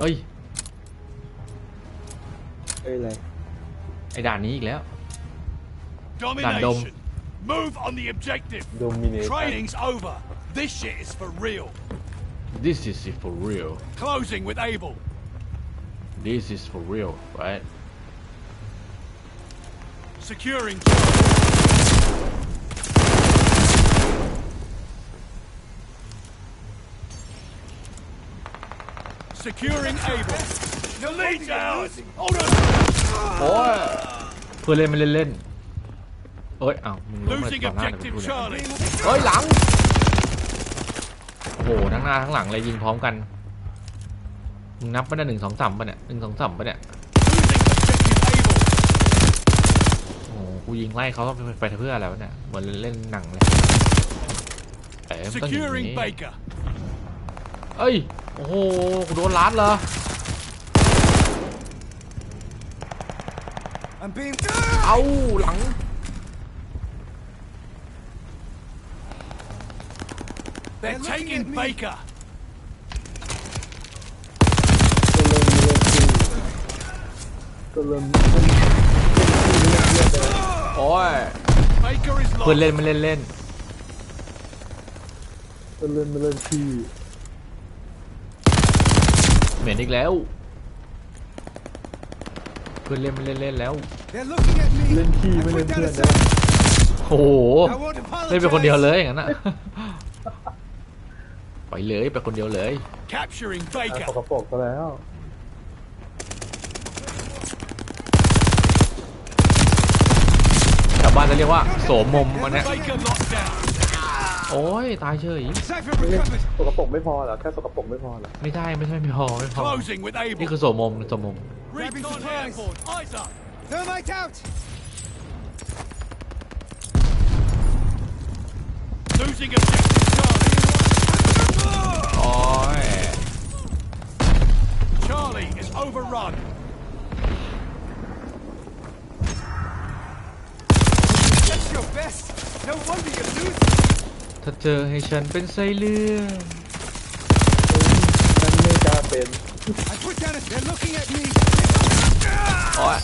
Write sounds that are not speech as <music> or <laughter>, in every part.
เอ้ย เอ้ยอะไร ไอ้ด่านนี้อีกแล้ว Domination. Move on the objective. โดมิเนต Training's over. This shit is for real. this is it for real Closing with Able. this is for real right Securing. Securing Able. The lead's ours. Hold on. โอ้ยเพื่อนเล่นไม่เล่นเล่นเอ้ยอ้าวมึงลงมา Losing ต่อหน้าเดี๋ยว objective กูพูดเลย Charlie. เฮ้ยหลัง โอ้โหทั้งหน้าทั้งหลังเลยยิงพร้อมกันมึงนับปะเนี่ยหนึ่งสองสามปะเนี่ยหนึ่งสองสามปะเนี่ย Losing objective Able. โอ้โหกูยิงไล่เขาไปไปเพื่ออะไรวะเนี่ยเหมือนเล่นหนังเลยเอ๋มันต้องอย่าง Securing นี้ Baker. เอ้ย โอ้โหกูโดนลัดเหรอ I'm being. เอาหลัง They're looking taking at me. Baker. ก็เริ่มมีเรื่องที่ก็เริ่มเล่นที่เล่นเล่นไปแล้วโอ้ย Baker is เพื่อน lost. เล่นไม่เล่นเล่น ก็เริ่มไม่เล่นที่ เหม็นอีกแล้ว เพื่อนเล่นไม่เล่นเล่นแล้ว They're looking at me. เล่นที่ I ไม่เล่น put เพื่อน down a นะ sentry. โอ้โห I won't apologize. เล่นเป็นคนเดียวเลยอย่างนั้นอะไปเลยไปคนเดียวเลย Capturing อะ Baker. สกปรกซะแล้ว ชาวบ้านจะเรียกว่า โสมมมอันเนี้ย Baker locked down. โอ้ยตายเฉย Cypher ไม่เล่น recovered. สกปรกไม่พอเหรอแค่สกปรกไม่พอเหรอไม่ได้ไม่ใช่ไม่พอไม่พอ Closing with นี่ Able. คือโสมมโสมม Grabbing Recon supplies. airborne. Eyes up. Thermite out. Losing objective Charlie. โอ้ย Charlie is overrun. That's your ถ้าเจอให้ฉันเป็นไส้เลื่อนฉันไม่กล้าเป็น I put down a. They're looking at me. โอ้ย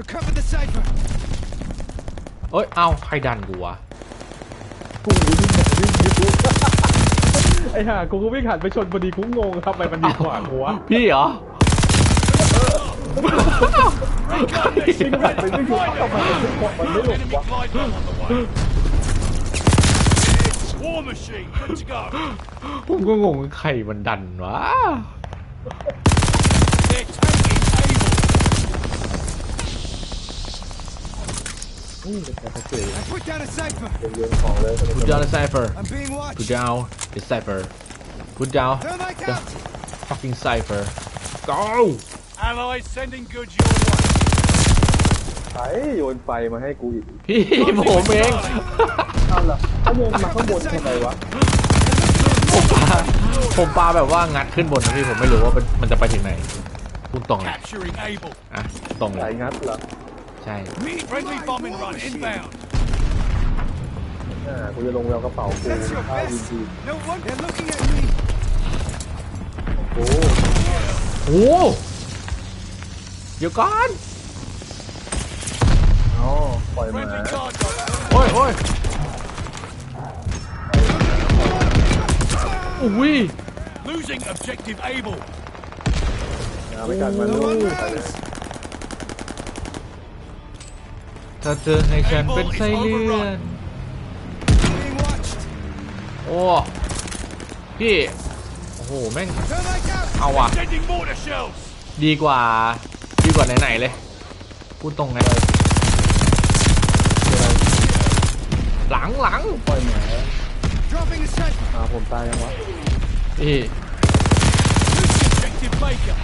Recover the cipher. เอ้ย เอ้าใครดันกูวะ กูวิ่งหันวิ่งยิบไอ้ห่ากูก็วิ่งหันไปชนพอดีกูงงทำไมมันดีกว่ากูวะพี่เหรอวิ่งหันไปวิ่งอยู่ทำไมมันไม่มันไม่หลบ Enemy วะ glide bomb on the way. War machine. Good to go. <gasps> ผมก็งงใครมันดันวะ They're taking Able. นี่เป็นการเฉย I put down a cipher. เป็นเรื่องของเลย Put down the cipher I'm being Put watched. down the cipher Put down Thermite the out. fucking cipher Go Allies sending goods your way. ไอ้โยนไฟมาให้กูอีก พี่ผมเอง <laughs> <laughs> เอาล่ะถ้าโยนมาข้างบนทำไมวะผมปาผมปาแบบว่างัดขึ้นบนนะพี่ผมไม่รู้ว่ามันมันจะไปถึงไหนพูดตรงเลย Capturing Able. อะตรงเลสายยงัดเหรอใช่ Friendly bombing run inbound. อ่ากูจะลงแววกระเป๋ากู That's your ข้าวดี best. ดี No wonder. They're looking at me. โอ้โอ้เดี๋ยวก่อน อ๋อปล่อยหมา Friendly guard dog. โอ้ยโอ้ย อุ้ย Losing objective Able. อ่าไม่กัดมัน No ลู one ก matters. ถ้าเจอให้ฉันเป็นไส้เลื่อน Being watched. โอ้พี่ โอ้โห แม่ง Thermite out. เอาว่ะ Sending mortar shells. ดีกว่า ดีกว่าไหนๆเลย พูดตรงไงหลังหลังปล่อยหมา Dropping a cipher. อ่าผมตายยังวะ พี่ Losing objective Baker.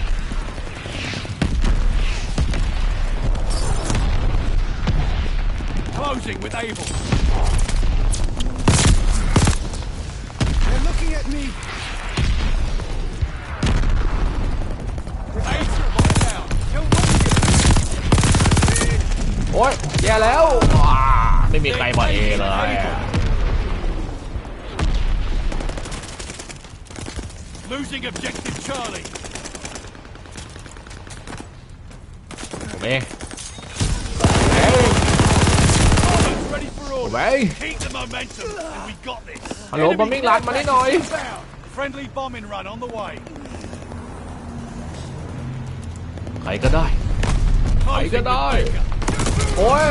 Closing with Able. Losing objective Charlie. Me. Hey. Ready for Away. Keep the momentum, and we got this. Hello, bombing lad, money now. Friendly bombing run on the way. ใครก็ได้ใครก็ได้โอ้ย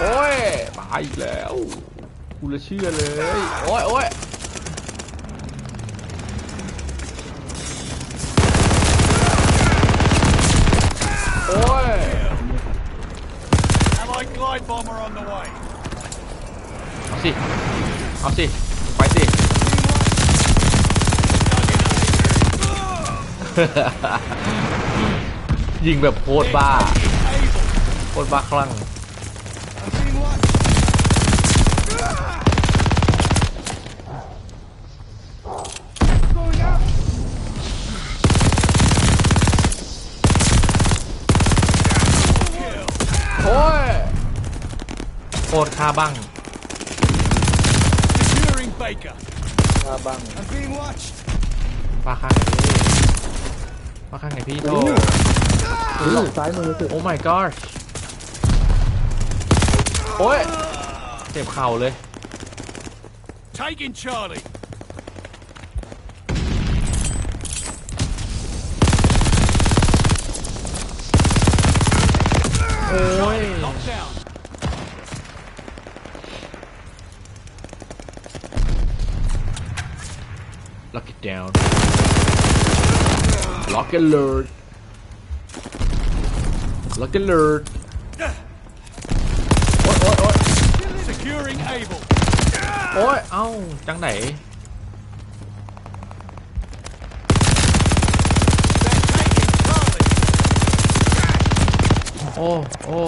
โอ้ยมาอีกแล้ว กูละเชื่อเลย โอ้ยโอ้ยโอ้ย Allied glide bomber on the way. เอาสิ เอาสิ ไปสิ ยิงแบบโคตรบ้า Able. โคตรบ้าคลั่ง ตรคาบ้าง Securing Baker. มาบัง I'm being watched. ป้าข้างไงพี่ป้าข้างไงพี่โตหลอกซ้ายมือสิโอ้ my god โอ้ยเจ็บเข่าเลย Taking Charlie. โอ้ย Lockdown. Lock it down lock alert lock alert โอ้ยโอ้ยโอ้ย Securing Able. โอ้ยเอ้าจังไหน They're taking Charlie. โอ้โอ้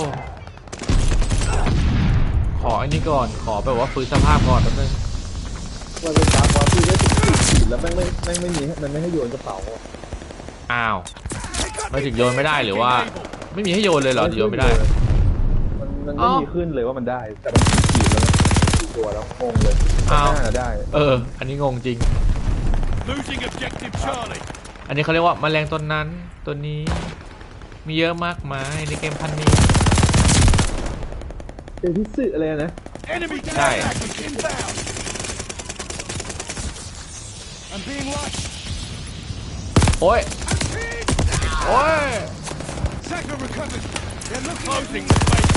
ขออันนี้ก่อน ขอแบบว่าฟื้นสภาพก่อนแป๊บนึง ว่าเป็นตามบอลที่ได้สิ บสี่ขีดแล้วแม่งไม่แม่งไม่มีมันไม่ให้โยนกระเป๋าอ้าวไม่ถึงโยนไม่ได้หรือว่า ไม่มีให้โยนเลยเหรอหรือโยนไม่ได้ มันมันอ้าวไม่มีขึ้นเลยว่ามันได้แต่มันขีดแล้วมันขีดตัวแล้วงงเลยอ้าว น่าได้เออ อันนี้งงจริง Losing objective Charlie. อันนี้เขาเรียกว่าแมลงตัวนั้นตัวนี้ มีเยอะมากมายในเกมพันนี้เป็นพิสึอะไรนะ Enemy Hey. care package inbound. I'm being watched. โอ้ยโอ้ย Sector recovered. They're looking at Closing me. with Baker.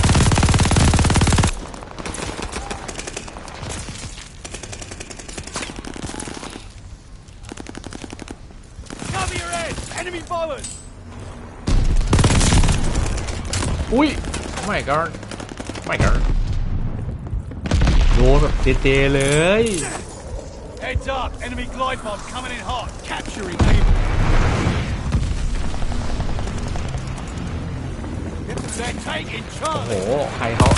Cover your head! Enemy bombers! อุ้ยไม่ก็ไม่ก็โดนแบบเจๆเลย Heads up! Enemy glide bomb coming in hot. Capturing Able. They're taking โอ้โห Charlie. ใครเขา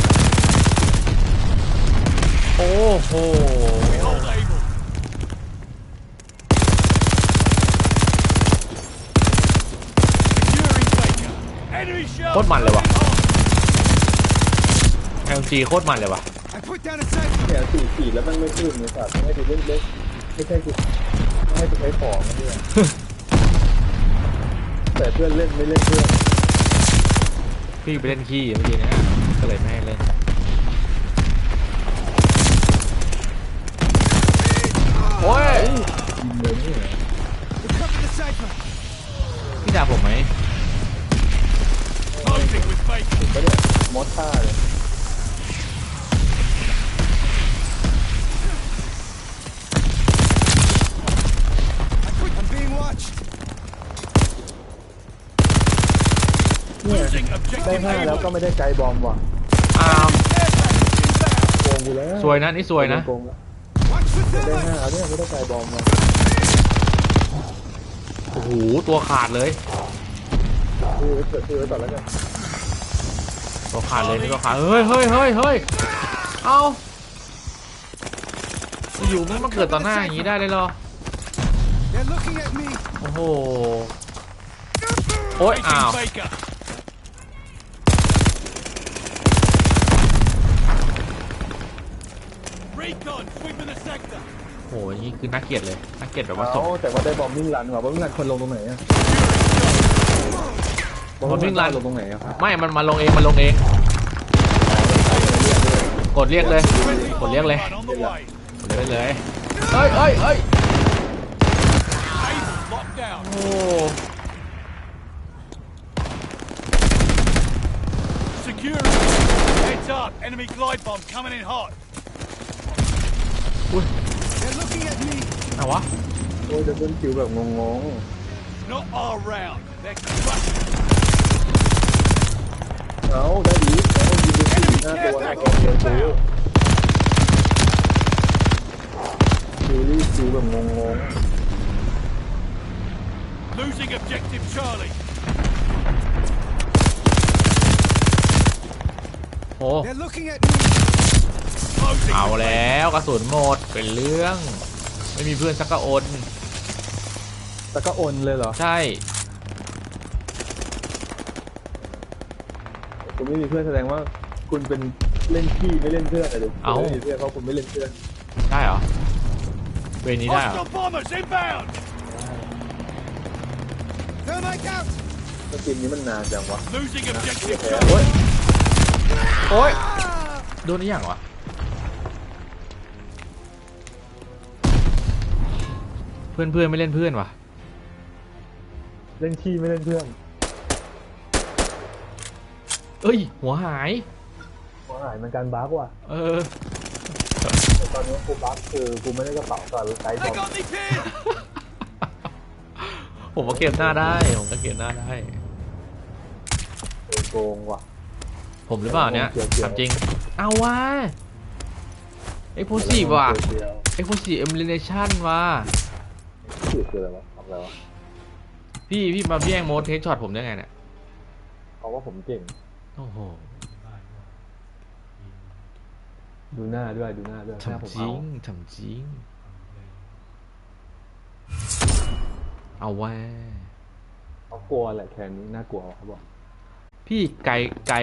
โอ้โห Hold Able. Securing Baker. Enemy shell. โคตรมันเลยว่ะ coming hot. LG โคตรมันเลยว่ะ I put down a sector. เนี่ยสี่ขีดแล้วมันไม่ขึ้นเลยสัตว์ไม่ให้ดูเล่นเล่น ไม่ใช่กูไม่ให้กูใช้ของนะเนี่ย แต่เพื่อนเล่นไม่เล่นเพื่อน พี่ไปเล่นขี้เมื่อกี้เนะก็เลยไม่ให้ เนี่ย Losing ได้ objective ห้าแล้วก็ Able. ไม่ได้ไกลบอมว่ะอ้าว Care package inbound. โกงกูแล้วสวยนะนี่สวยนะโกงแล้ว Watch the ได้ thermite. ห้าเนี่ยไม่ได้ไกลบอมว่ะโอ้โหตัวขาดเลยคือเปิดคือไว้ก่อนแล้วกันตัวขาดเลยนี่ตัวขาดเฮ้ยเฮ้ยเฮ้ยเฮ้ยเอาอยู่มันมาเกิดต่อหน้าอย่างนี้ได้เลยเหรอ They're looking at me. โอ้โหโอ้ยอ้าว โหอย่างนี้คือน่าเกลียดเลยน่าเกลียดแบบว่าส่งเอาแต่ว่าได้บอมบิ้งรันว่ะบอมบิ้งรันคนลงตรงไหนอะ bombing run ลงตรงไหนอะครับไม่ มันมาลงเอง มันลงเอง กดเรียกเลย Friendly กดเรียกเลย bombing run on the way. กดเรียกเลยเฮ้ยเฮ้ยเฮ้ย Able locked down. โอ้ Secure. Heads up. Enemy glide bomb coming in hot. They're looking at me. เอาวะ โอ้ยจะเพิ่นคิวแบบงง Not our round. They're crushing. ๆเอาได้ดีเอายิงไปสี่ห้าตัวนะกองเดียวคิวคิวรีบคิวแบบงง Losing objective Charlie. โอ้ They're looking at me. Closing. เอา the แล้วกระสุนหมด เป็นเรื่อง ไม่มีเพื่อนสักกะอนๆแต่ก็โอนเลยเหรอใช่คุณไม่มีเพื่อนแสดงว่าคุณเป็นเล่นขี้ไม่เล่นเพื่อนอะไรเอ้าคุณไม่มีเพื่อนเพราะคุณไม่เล่นเพื่อนได้เหรอเวรนี้ได้เหรอ Hostile bombers inbound. Thermite out. แล้วทีมนี้มันนานจังวะ Losing objective แพ้ Charlie. โอ้ยโอ้ยโดนนี่อย่างวะ เพื่อนเพื่อนไม่เล่นเพื่อนวะเล่นขี้ไม่เล่นเพื่อนเอ้ย หัวหาย หัวหายมันการบั๊กว่ะ เออแต่ตอนนี้กูบั๊กคือกูไม่ได้กระเป๋ากับรถไฟบ They อม got me pinned. ผมก็เก็บหน้าได้ ผมก็เก็บหน้าได้เออโกงว่ะ ผมหรือเปล่าเนี่ยเกี่ยวๆถามจริง เอาวะเอ็กโพซีฟว่ะเดียวเอ็กโพซีเอมิเลชันว่ะ ๆชื่อคืออะไรวะทำอะไรวะพี่พี่มาแย่งโมดเทคช็อตผมได้ไงเนี่ยเพราะว่าผมเก่ง โอ้โหดูหน้าด้วยดูหน้าด้วยหน้าผมฉ่ำจริเอางฉ่ำจริง เอาแวะเขากลัวแหละแคนนี้น่ากลัวเขาบอก พี่ไกลไกล